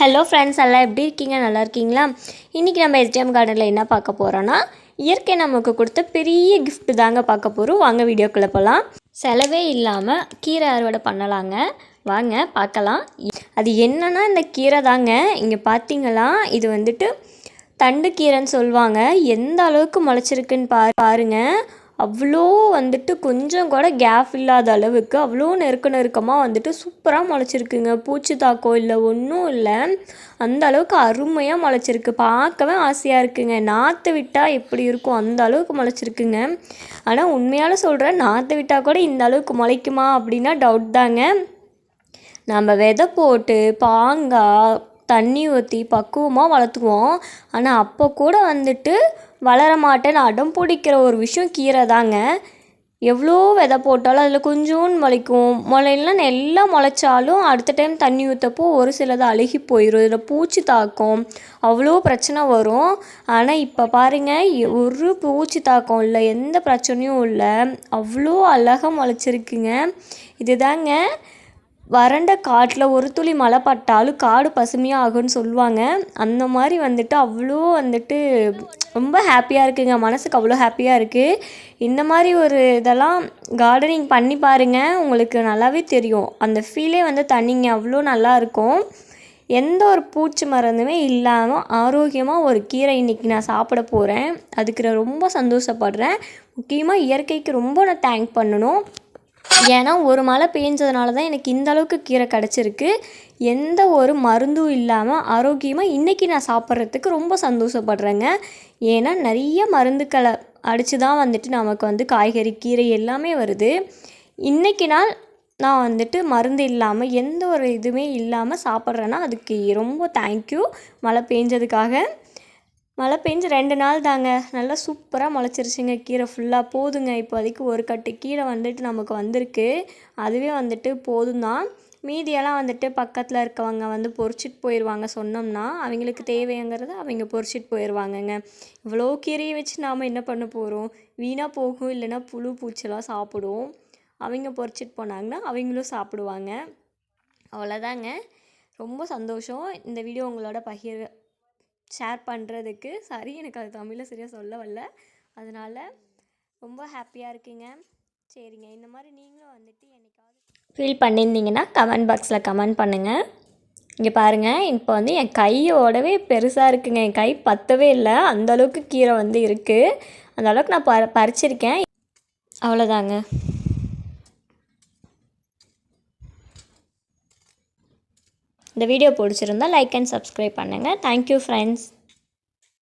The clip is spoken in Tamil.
ஹலோ ஃப்ரெண்ட்ஸ் எல்லாம் எப்படி இருக்கீங்க? நல்லா இருக்கீங்களா? இன்றைக்கி நம்ம எஸ்டிஎம் கார்டனில் என்ன பார்க்க போகிறோன்னா இயற்கை நமக்கு கொடுத்த பெரிய கிஃப்ட் தாங்க பார்க்க போகிறோம் வாங்க வீடியோக்குள்ளே போகலாம் செலவே இல்லாமல் கீரை அறுவடை பண்ணலாங்க. வாங்க பார்க்கலாம். அது என்னன்னா இந்த கீரை தாங்க. இங்கே பார்த்தீங்களா? இது வந்துட்டு தண்டு கீரைன்னு சொல்லுவாங்க. எந்த அளவுக்கு முளைச்சிருக்குன்னு பா பாருங்கள் அவ்வளோ வந்துட்டு கொஞ்சம் கூட கேப் இல்லாத அளவுக்கு அவ்வளோ நெருக்க நெருக்கமாக வந்துட்டு சூப்பராக முளைச்சிருக்குங்க. பூச்சி தாக்கம் இல்லை ஒன்றும் இல்லை. அந்த அளவுக்கு அருமையாக முளைச்சிருக்கு. பார்க்கவே ஆசையாக இருக்குங்க. நாற்று விட்டால் எப்படி இருக்கும்? அந்த அளவுக்கு முளைச்சிருக்குங்க. ஆனால் உண்மையால் சொல்கிறேன் நாற்று விட்டால் கூட இந்த அளவுக்கு முளைக்குமா அப்படின்னா டவுட் தாங்க. நம்ம விதை போட்டு பாங்கா தண்ணி ஊற்றி பக்குவமாக வளர்த்துக்குவோம் ஆனால் அப்போ கூட வந்துட்டு வளர மாட்டேன்னு அடம் பிடிக்கிற ஒரு விஷயம் கீரை தாங்க. எவ்வளோ விதை போட்டாலும் அதில் கொஞ்சோன்னு முளைக்கும். முளையெல்லாம் நல்லா முளைச்சாலும் அடுத்த டைம் தண்ணி ஊற்றப்போ ஒரு சிலது அழுகி போயிடும் இதில் பூச்சி தாக்கம் அவ்வளோ பிரச்சனை வரும். ஆனால் இப்போ பாருங்கள் ஒரு பூச்சி தாக்கம் இல்லை எந்த பிரச்சனையும் இல்லை. அவ்வளோ அழகாக முளைச்சிருக்குங்க. இதுதாங்க வறண்ட காட்டில் ஒரு துளி மழை பட்டாலும் காடு பசுமையாக ஆகும்னு சொல்லுவாங்க. அந்த மாதிரி வந்துட்டு அவ்வளோ வந்துட்டு ரொம்ப ஹாப்பியாக இருக்குங்க. மனசுக்கு அவ்வளோ ஹாப்பியாக இருக்குது இந்த மாதிரி ஒரு இதெல்லாம் கார்டனிங் பண்ணி பாருங்கள் உங்களுக்கு நல்லாவே தெரியும். அந்த ஃபீலே வந்து தண்ணிங்க. அவ்வளோ நல்லாயிருக்கும் எந்த ஒரு பூச்சி மருந்துமே இல்லாமல் ஆரோக்கியமாக ஒரு கீரை இன்றைக்கி நான் சாப்பிட போகிறேன் அதுக்கு நான் ரொம்ப சந்தோஷப்படுறேன். முக்கியமாக இயற்கைக்கு ரொம்ப நான் தேங்க் பண்ணணும். ஏன்னா ஒரு மழை பெஞ்சதுனால தான் எனக்கு இந்த அளவுக்கு கீரை கிடச்சிருக்கு. எந்த ஒரு மருந்தும் இல்லாமல் ஆரோக்கியமாக இன்றைக்கி நான் சாப்பிட்றதுக்கு ரொம்ப சந்தோஷப்படுறேங்க. ஏன்னா நிறைய மருந்துக்களை அடித்து தான் வந்துட்டு நமக்கு வந்து காய்கறி கீரை எல்லாமே வருது. இன்றைக்கி நாள் நான் வந்துட்டு மருந்து இல்லாமல் எந்த ஒரு இதுவுமே இல்லாமல் சாப்பிட்றேன்னா அதுக்கு ரொம்ப தேங்க்யூ மழை பெஞ்சதுக்காக. மழை பெஞ்சு ரெண்டு நாள் தாங்க. நல்லா சூப்பராக முளைச்சிருச்சுங்க. கீரை ஃபுல்லாக போதுங்க. இப்போதைக்கு ஒரு கட்டு கீரை வந்துட்டு நமக்கு வந்திருக்கு. அதுவே வந்துட்டு போதும் தான் மீதியெல்லாம் வந்துட்டு பக்கத்தில் இருக்கவங்க வந்து பொறிச்சிட்டு போயிடுவாங்க சொன்னோம்னா அவங்களுக்கு தேவைங்கிறத அவங்க பொறிச்சிட்டு போயிடுவாங்கங்க இவ்வளோ கீரையை வச்சு நாம் என்ன பண்ண போகிறோம் வீணாக போகும். இல்லைன்னா புழு பூச்செல்லாம் சாப்பிடுவோம் அவங்க பொறிச்சிட்டு போனாங்கன்னா அவங்களும் சாப்பிடுவாங்க. அவ்வளோதாங்க. ரொம்ப சந்தோஷம். இந்த வீடியோ உங்களோட பகிர் ஷேர் பண்ணுறதுக்கு சரி எனக்கு அது தமிழில் சரியாக சொல்ல வரல. அதனால் ரொம்ப ஹாப்பியாக இருக்குங்க. சரிங்க இந்த மாதிரி நீங்களும் வந்துட்டு என்னைக்காவது ஃபீல் பண்ணியிருந்தீங்கன்னா கமெண்ட் பாக்ஸில் கமெண்ட் பண்ணுங்கள் இங்கே பாருங்கள் இப்போ வந்து என் கையோடவே பெருசாக இருக்குங்க. என் கை பத்தவே இல்லை. அந்த அளவுக்கு கீரை வந்து இருக்குது அந்த அளவுக்கு நான் ப பறிச்சிருக்கேன். அவ்வளோதாங்க இந்த வீடியோ பிடிச்சிருந்தா லைக் அண்ட் சப்ஸ்கிரைப் பண்ணுங்கள் தேங்க்யூ ஃப்ரெண்ட்ஸ்